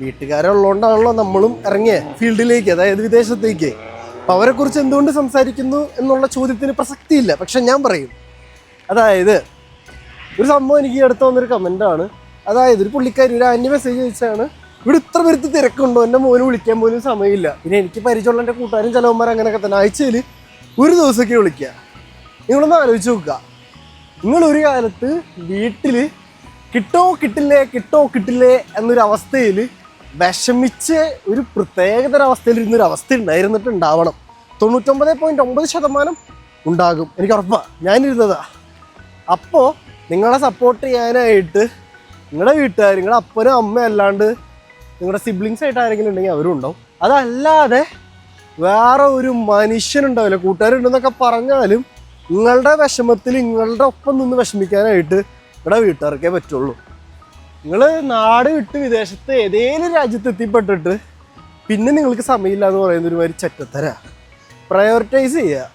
വീട്ടുകാരുള്ളതുകൊണ്ടാണല്ലോ നമ്മളും ഇറങ്ങിയ ഫീൽഡിലേക്ക് അതായത് വിദേശത്തേക്ക്. അപ്പം അവരെക്കുറിച്ച് എന്തുകൊണ്ട് സംസാരിക്കുന്നു എന്നുള്ള ചോദ്യത്തിന് പ്രസക്തിയില്ല. പക്ഷെ ഞാൻ പറയും. അതായത് ഒരു സംഭവം എനിക്ക് അടുത്ത് വന്നൊരു കമന്റാണ് അതായത് ഒരു പുള്ളിക്കാരി ഒരു അന്യ മെസ്സേജ് ചോദിച്ചാണ് ഇവിടെ ഇത്ര പേർക്ക് തിരക്കുണ്ടോ? എന്റെ മോന് വിളിക്കാൻ പോലും സമയമില്ല. പിന്നെ എനിക്ക് പരിചയമുള്ള എന്റെ കൂട്ടുകാരും ചിലവന്മാർ അങ്ങനെയൊക്കെ തന്നെ. ആഴ്ചയിൽ ഒരു ദിവസമൊക്കെ വിളിക്കുക. നിങ്ങളൊന്ന് ആലോചിച്ച് നോക്കുക. നിങ്ങൾ ഒരു കാലത്ത് വീട്ടിൽ കിട്ടോ കിട്ടില്ലേ കിട്ടോ കിട്ടില്ലേ എന്നൊരു അവസ്ഥയിൽ വിഷമിച്ച് ഒരു പ്രത്യേകതര അവസ്ഥയിൽ ഇരുന്നൊരു അവസ്ഥ ഉണ്ടായിരുന്നിട്ടുണ്ടാവണം. തൊണ്ണൂറ്റൊമ്പത് പോയിന്റ് ഒമ്പത് ശതമാനം ഉണ്ടാകും. എനിക്ക് ഉറപ്പാണ് ഞാനിരുന്നതാ. അപ്പോൾ നിങ്ങളെ സപ്പോർട്ട് ചെയ്യാനായിട്ട് നിങ്ങളുടെ വീട്ടുകാർ നിങ്ങളുടെ അപ്പനും അമ്മയും അല്ലാണ്ട് നിങ്ങളുടെ സിബ്ലിങ്സ് ആയിട്ട് ആരെങ്കിലും ഉണ്ടെങ്കിൽ അവരും ഉണ്ടാവും. അതല്ലാതെ വേറെ ഒരു മനുഷ്യനുണ്ടാവില്ല കൂട്ടുകാരുണ്ടെന്നൊക്കെ പറഞ്ഞാലും നിങ്ങളുടെ വിഷമത്തിൽ നിങ്ങളുടെ ഒപ്പം നിന്ന് വിഷമിക്കാനായിട്ട് ഇവിടെ വീട്ടുകാർക്കേ പറ്റുള്ളൂ. നിങ്ങൾ നാട് വിട്ട് വിദേശത്ത് ഏതേലും രാജ്യത്ത് എത്തിപ്പെട്ടിട്ട് പിന്നെ നിങ്ങൾക്ക് സമയമില്ല എന്ന് പറയുന്ന ഒരു മാതിരി ചെറ്റത്തര. പ്രയോറിറ്റൈസ് ചെയ്യുക